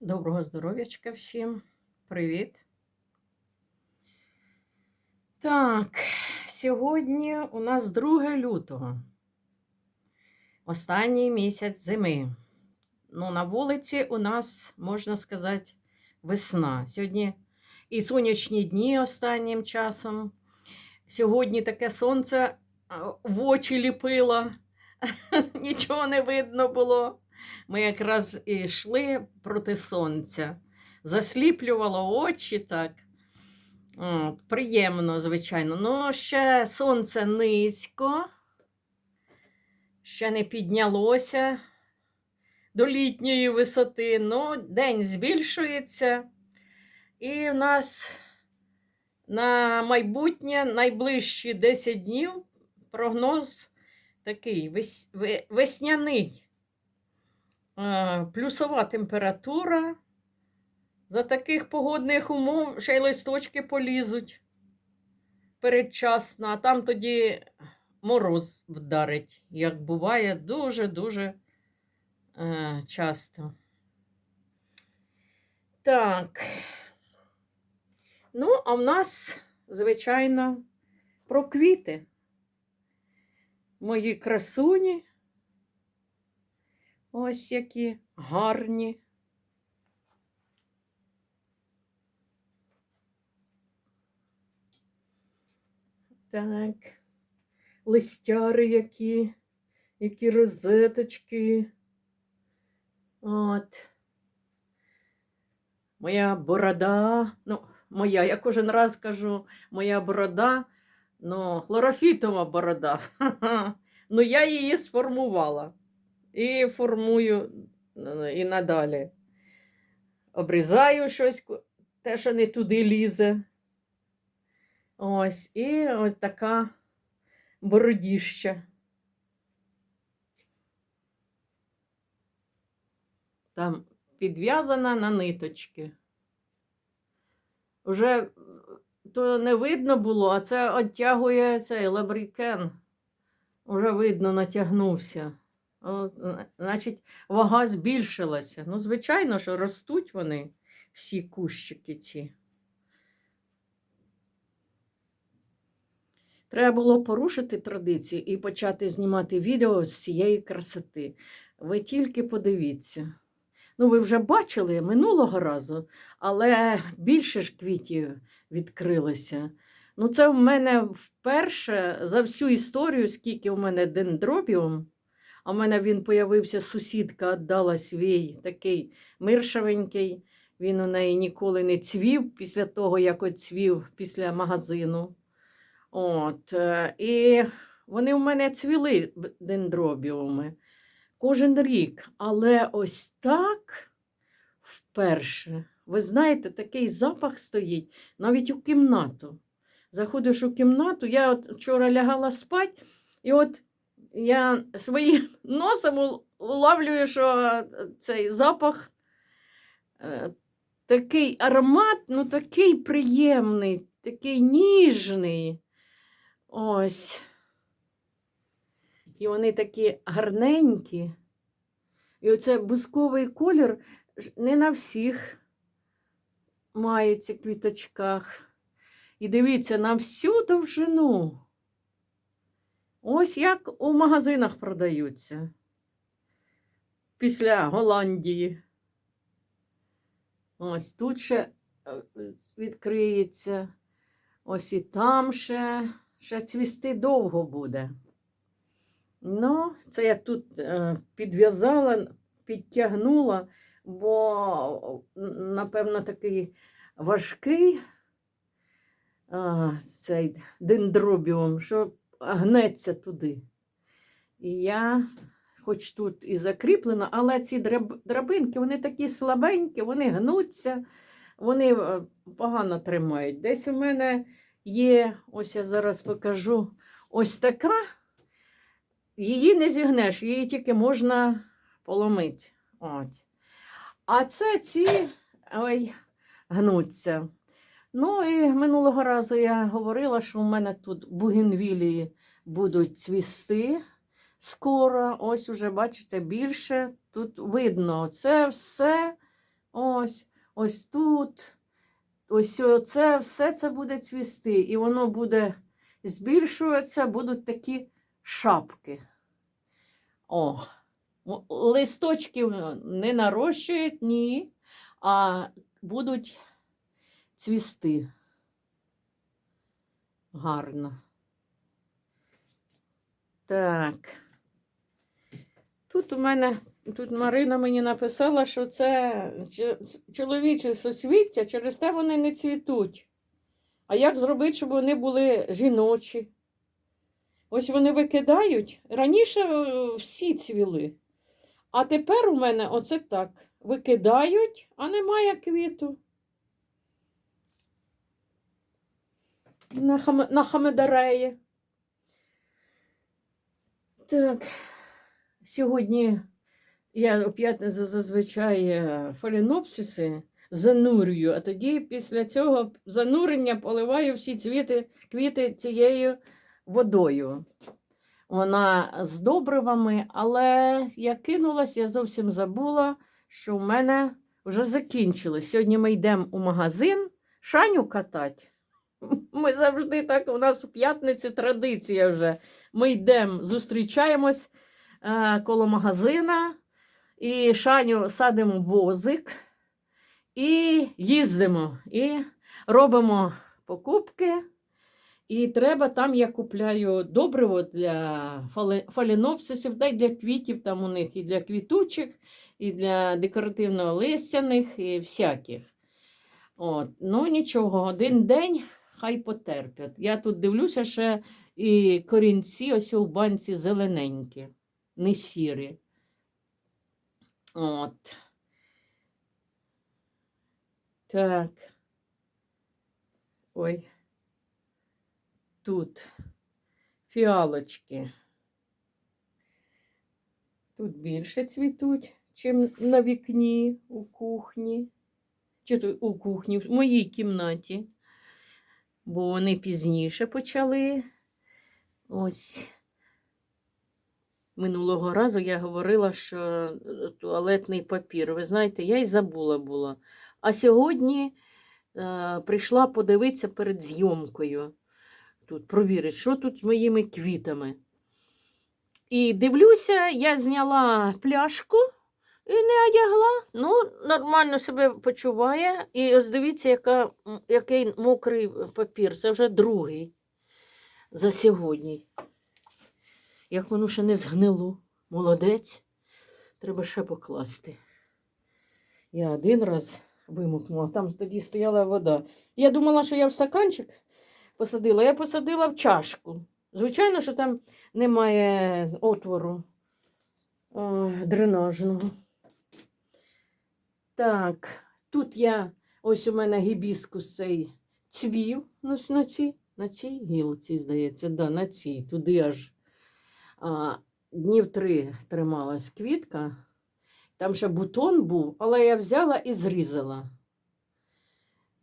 Доброго здоров'ячка всім. Привіт. Так, сьогодні у нас 2 лютого. Останній місяць зими. Ну, на вулиці у нас, можна сказати, весна. Сьогодні і сонячні дні останнім часом. Сьогодні таке сонце в очі ліпило, нічого не видно було. Ми якраз і йшли проти сонця, засліплювало очі так. От, приємно, звичайно. Ну, ще сонце низько, ще не піднялося до літньої висоти, ну, день збільшується. І в нас на майбутнє найближчі 10 днів прогноз такий вес- весняний. Плюсова температура. За таких погодних умов ще й листочки полізуть передчасно, а там тоді мороз вдарить, як буває дуже-дуже е, часто. Так. Ну, а в нас, звичайно, про квіти. Мої красуні. Ось які гарні. Так, листяри які, які розеточки. От. Моя борода. Ну, моя, я кожен раз кажу, моя борода, ну, хлорофітова борода. Ну, я її сформувала і формую е, і надалі. Обрізаю щось, те, що не туди лізе. Ось, і ось така бородіща. Там підв'язана на ниточки. Уже то не видно було, а це оттягує цей лабрікен. Уже видно, натягнувся. Значить, вага збільшилася. Ну, звичайно, що ростуть вони, всі кущики ці. Треба було порушити традиції і почати знімати відео з цієї красоти. Ви тільки подивіться. Ну, ви вже бачили минулого разу, але більше ж квітів відкрилося. Ну, це в мене вперше за всю історію, скільки у мене дендробіум, а в мене він появився, сусідка віддала свій такий миршавенький. Він у неї ніколи не цвів після того, як оцвів після магазину. От, е, і вони в мене цвіли дендробіуми кожен рік. Але ось так вперше. Ви знаєте, такий запах стоїть навіть у кімнату. Заходиш у кімнату, я от вчора лягала спати, і от я своїм носом улавлюю, що е, цей запах, е, такий аромат, ну такий приємний, такий ніжний. Ось. І вони такі гарненькі. І оце бусковий колір не на всіх мається квіточках. І дивіться, на всю довжину. Ось як у магазинах продаються. Після Голландії. Ось тут ще е, відкриється. Ось і там ще, ще цвісти довго буде. Ну, це я тут е, підв'язала, підтягнула, бо, напевно, такий важкий цей дендробіум, що гнеться туди. І я, хоч тут і закріплена, але ці драбинки, вони такі слабенькі, вони гнуться, вони е, погано тримають. Десь у мене є, ось я зараз покажу, ось така. Її не зігнеш, її тільки можна поломити. От. А це ці ой, гнуться. Ну і минулого разу я говорила, що у мене тут бугенвілії будуть цвісти скоро. Ось уже, бачите, більше тут видно. Це все ось, ось тут. Ось це, все це буде цвісти, і воно буде збільшуватися, будуть такі шапки. О, листочків не нарощують, ні, а будуть цвісти. Гарно. Так. Тут у мене, тут Марина мені написала, що це чоловіче сусвіття, через те вони не цвітуть. А як зробити, щоб вони були жіночі? Ось вони викидають. Раніше е, всі цвіли. А тепер у мене оце так. Викидають, а немає квіту. На, хам... на хамедареї. Так. Сьогодні я у п'ятницю зазвичай е, фалінопсиси занурюю, а тоді після цього занурення поливаю всі цвіти, квіти цією водою. Вона з добривами, але я кинулась, я зовсім забула, що в мене вже закінчилось. Сьогодні ми йдемо у магазин шаню катати. Ми завжди так, у нас у п'ятниці традиція вже. Ми йдемо, зустрічаємось е, коло магазина і шаню садимо возик і їздимо, і робимо покупки. І треба там я купляю добриво для фалінопсисів, та й для квітів там у них, і для квітучих, і для декоративно-листяних, і всяких. От. Ну нічого, один день хай потерпять. Я тут дивлюся ще і корінці ось у банці зелененькі, не сірі. От. Так. Ой. Тут фіалочки. Тут більше цвітуть, чим на вікні у кухні. Чи то у кухні, в моїй кімнаті. Бо вони пізніше почали. Ось. Минулого разу я говорила, що е, туалетний папір. Ви знаєте, я й забула була. А сьогодні е, прийшла подивитися перед зйомкою. Тут провірити, що тут з моїми квітами. І дивлюся, я зняла пляшку і не одягла. Ну, нормально себе почуває. І ось дивіться, яка, який мокрий папір. Це вже другий за сьогодні. Як воно ще не згнило. Молодець. Треба ще покласти. Я один раз вимокнула, там тоді стояла вода. Я думала, що я в стаканчик посадила. Я посадила в чашку. Звичайно, що там немає отвору о, дренажного. Так, тут я, ось у мене гібіскус цей цвів, ну, на цій, на цій гілці, здається, да, на цій, туди аж а, днів три трималась квітка. Там ще бутон був, але я взяла і зрізала.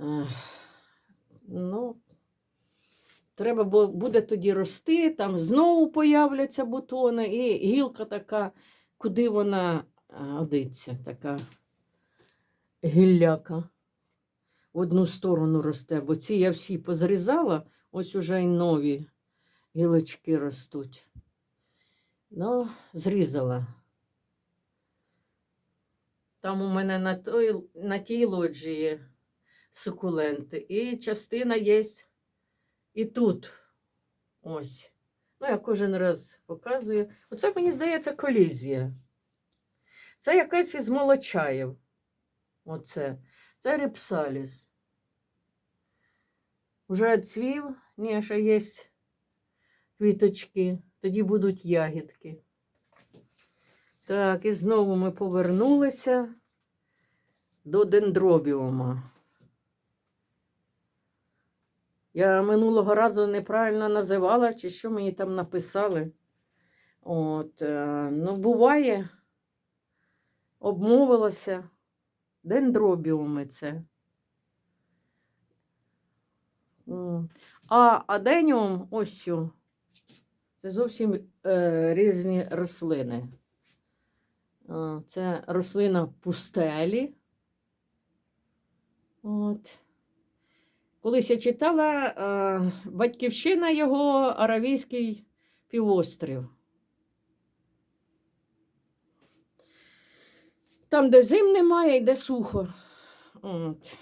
Ех, ну, треба буде тоді рости, там знову появляться бутони, і гілка така, куди вона а, годиться, така гілляка. В одну сторону росте, бо ці я всі позрізала, ось уже й нові гілочки ростуть. Ну, зрізала. Там у мене на, той, на тій лоджії сукуленти. І частина є і тут. Ось. Ну, я кожен раз показую. Оце, мені здається, колізія. Це якась із молочаїв. Оце. Це репсаліс. Вже цвів, ні, ще є квіточки, тоді будуть ягідки. Так, і знову ми повернулися до дендробіума. Я минулого разу неправильно називала, чи що мені там написали. От, е, ну, буває, обмовилася. Дендробіуми це. А аденіум ось. Це зовсім е, різні рослини. Е, Це рослина пустелі. От. Колись я читала е, батьківщина його Аравійський півострів. Там, де зим немає і де сухо. От.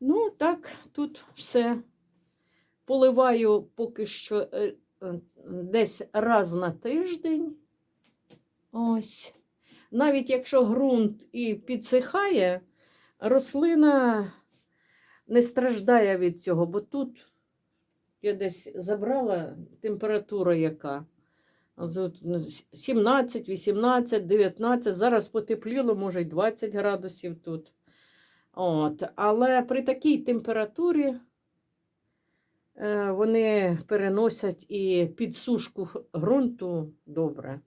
Ну, так, тут все. Поливаю поки що е, е, десь раз на тиждень. Ось. Навіть якщо ґрунт і підсихає, рослина не страждає від цього, бо тут я десь забрала температура яка. От тут, ну, 17, 18, 19, зараз потепліло, може, й 20 градусів тут. От. Але при такій температурі е, вони переносять і підсушку ґрунту добре.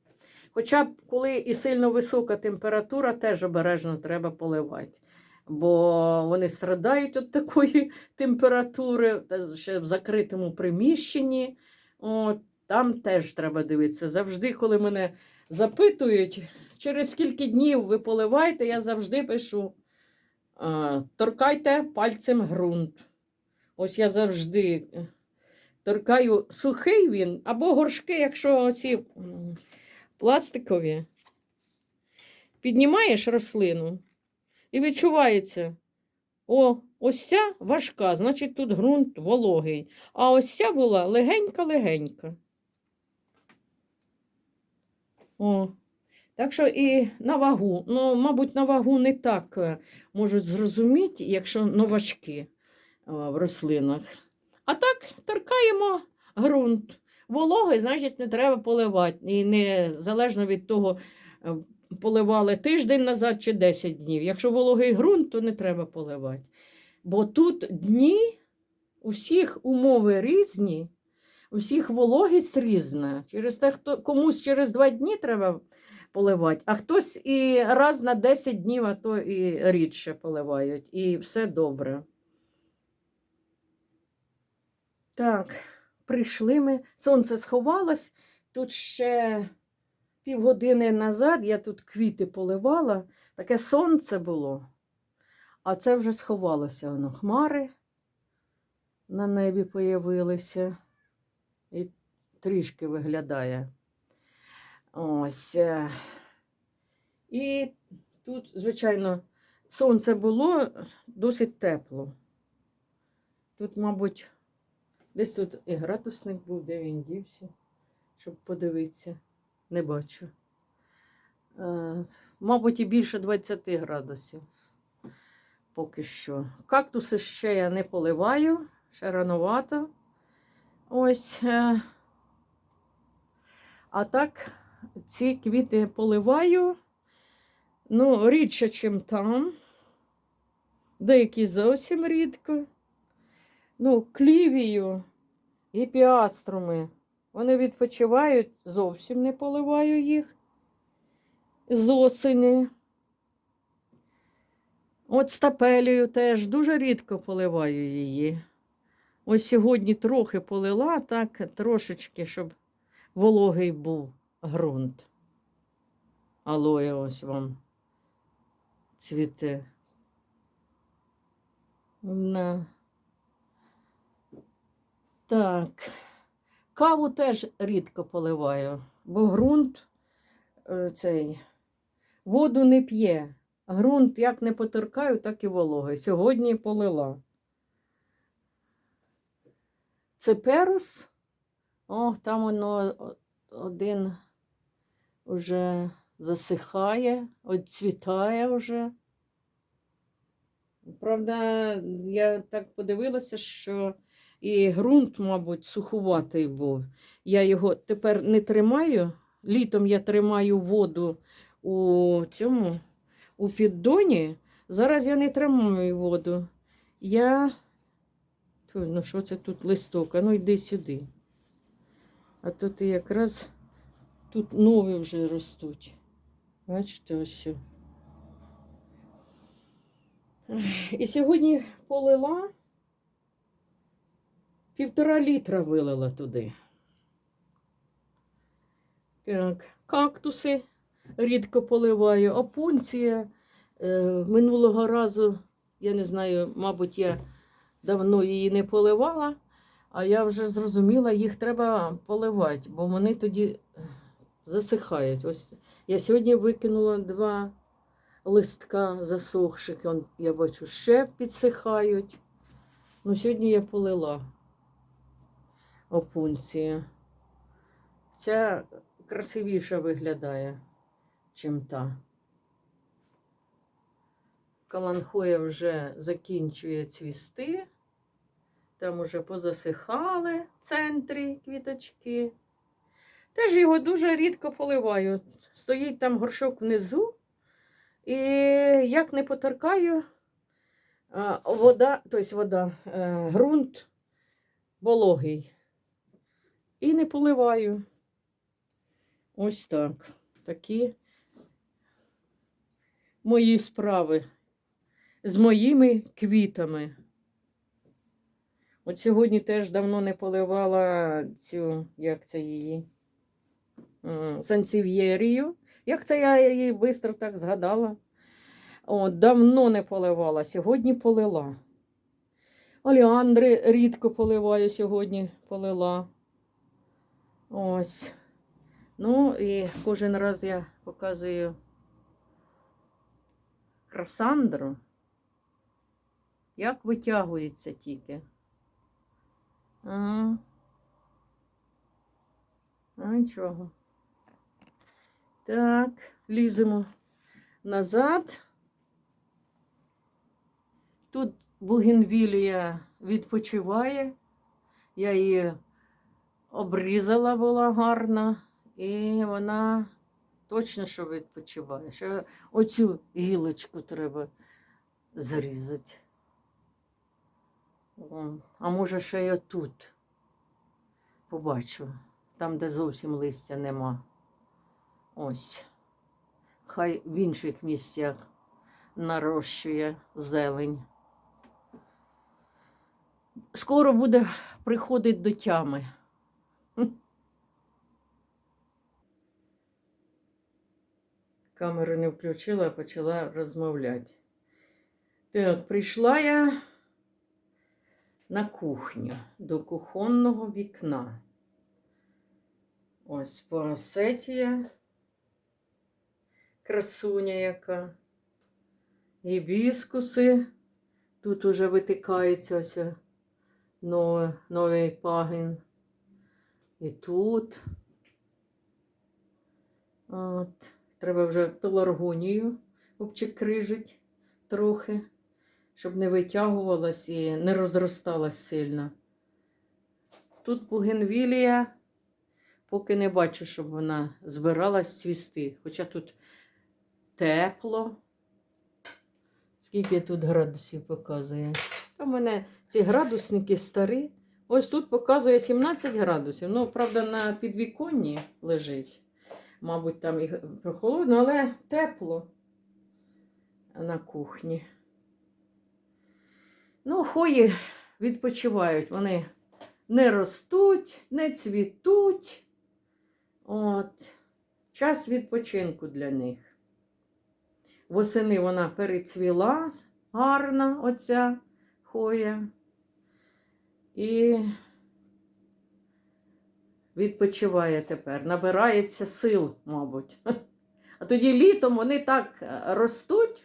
Хоча б коли і сильно висока температура, теж обережно треба поливати. Бо вони страдають від такої температури, ще в закритому приміщенні. От, там теж треба дивитися. Завжди, коли мене запитують, через скільки днів ви поливаєте, я завжди пишу: торкайте пальцем ґрунт. Ось я завжди е, торкаю сухий він, або горшки, якщо ці пластикові. Піднімаєш рослину і відчувається. О, ось ця важка, значить тут ґрунт вологий. А ось ця була легенька-легенька. О, так що і на вагу. Ну, мабуть, на вагу не так е, можуть зрозуміти, якщо новачки е, в рослинах. А так торкаємо ґрунт. Вологий, значить, не треба поливати. І не залежно від того, е, поливали тиждень назад чи 10 днів. Якщо вологий ґрунт, то не треба поливати. Бо тут дні, у всіх умови різні, у всіх вологість різна. Через те, хто комусь через 2 дні треба поливати, а хтось і раз на 10 днів, а то і рідше поливають. І все добре. Так, прийшли ми. Сонце сховалось. Тут ще півгодини назад я тут квіти поливала, таке сонце було, а це вже сховалося воно. Хмари на небі появилися і трішки виглядає. Ось. е. І тут, звичайно, сонце було досить тепло. Тут, мабуть, десь тут і градусник був, де він дівся, щоб подивитися. Не бачу. Е, мабуть, і більше 20 градусів. Поки що. Кактуси ще я не поливаю, ще рановато. Ось. е. А так, ці квіти поливаю. Ну, рідше, ніж там. Деякі зовсім рідко. Ну, клівію і піаструми. Вони відпочивають, зовсім не поливаю їх з осені. От стапелію теж дуже рідко поливаю її. Ось сьогодні трохи полила, так трошечки, щоб вологий був ґрунт. Алоє ось вам цвіте. На. Так. Каву теж рідко поливаю, бо ґрунт е, цей воду не п'є. Ґрунт як не потеркаю, так і вологий. Сьогодні полила. Цеперус. О, там воно один вже засихає, відцвітає вже. Правда, я так подивилася, що і ґрунт, мабуть, сухуватий був. Я його тепер не тримаю. Літом я тримаю воду у цьому у піддоні. Зараз я не тримаю воду. Я. Ну, що це тут листок? А ну йди сюди. А тут якраз тут нові вже ростуть. Бачите, ось. І сьогодні полила. Півтора літра вилила туди. Так, кактуси рідко поливаю, опунція Е, минулого разу, я не знаю, мабуть, я давно її не поливала, а я вже зрозуміла, їх треба поливати, бо вони тоді е, засихають. Ось я сьогодні викинула два листка засохших, я бачу, ще підсихають. Ну, сьогодні я полила опунцію. Ця красивіша виглядає, чим та. Каланхоя вже закінчує цвісти. Там уже позасихали центрі квіточки. Теж його дуже рідко поливаю. Стоїть там горшок внизу. І як не поторкаю, вода, тобто вода, е, ґрунт вологий. І не поливаю. Ось так. Такі мої справи з моїми квітами. От сьогодні теж давно не поливала цю, як це її, м, сансів'єрію. Як це я її швидко так згадала? От, давно не поливала, сьогодні полила. Оліандри рідко поливаю, сьогодні полила. Ось. Ну і кожен раз я показую красандру, як витягується тільки. А нічого. Так, ліземо назад. Тут бугенвілія відпочиває. Я її обрізала була гарна, і вона точно що відпочиває. Ще оцю гілочку треба зрізати. А може ще й отут побачу, там, де зовсім листя нема. Ось. Хай в інших місцях нарощує зелень. Скоро буде приходити до тями. Камеру не включила, а почала розмовляти. Так, прийшла я на кухню до кухонного вікна. Ось поасетія, красуня яка. Гібіскуси. Тут уже витикається ось новий, новий пагін. І тут. От. Треба вже пеларгонію обчекрижить трохи, щоб не витягувалась і не розросталась сильно. Тут бугенвілія, поки не бачу, щоб вона збиралась цвісти. Хоча тут тепло. Скільки тут градусів показує? У мене ці градусники старі. Ось тут показує 17 градусів. Ну, правда, на підвіконні лежить. Мабуть, там і прохолодно, але тепло на кухні. Ну, хої відпочивають. Вони не ростуть, не цвітуть. От. Час відпочинку для них. Восени вона перецвіла гарна, оця хоя. І відпочиває тепер, набирається сил, мабуть. А тоді літом вони так е, ростуть,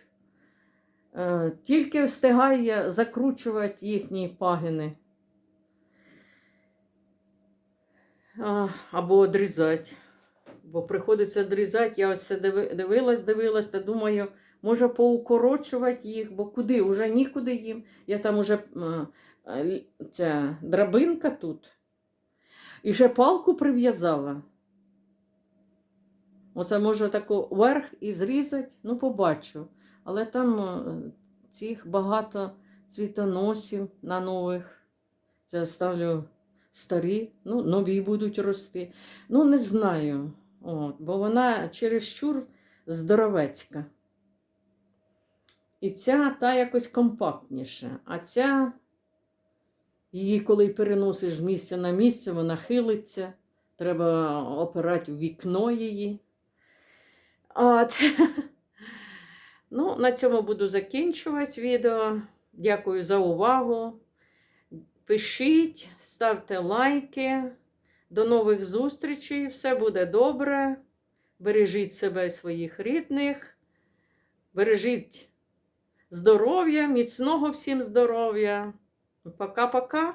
тільки встигає закручувати їхні пагини. Або одрізати. Бо приходиться одрізати, я ось це дивилась, дивилась, та думаю, може поукорочувати їх, бо куди? Уже нікуди їм. Я там уже е, ця драбинка тут. І ще палку прив'язала. Оце може тако вверх і зрізати, ну, побачу. Але там е, цих багато цвітоносів на нових. Це ставлю старі, ну, нові будуть рости. Ну, не знаю. От, бо вона чересчур здоровецька. І ця та якось компактніша. А ця, її, коли переносиш з місця на місце, вона хилиться. Треба опирати в вікно її. От. Ну, на цьому буду закінчувати відео. Дякую за увагу. Пишіть, ставте лайки. До нових зустрічей. Все буде добре. Бережіть себе і своїх рідних. Бережіть здоров'я, міцного всім здоров'я. Пока-пока.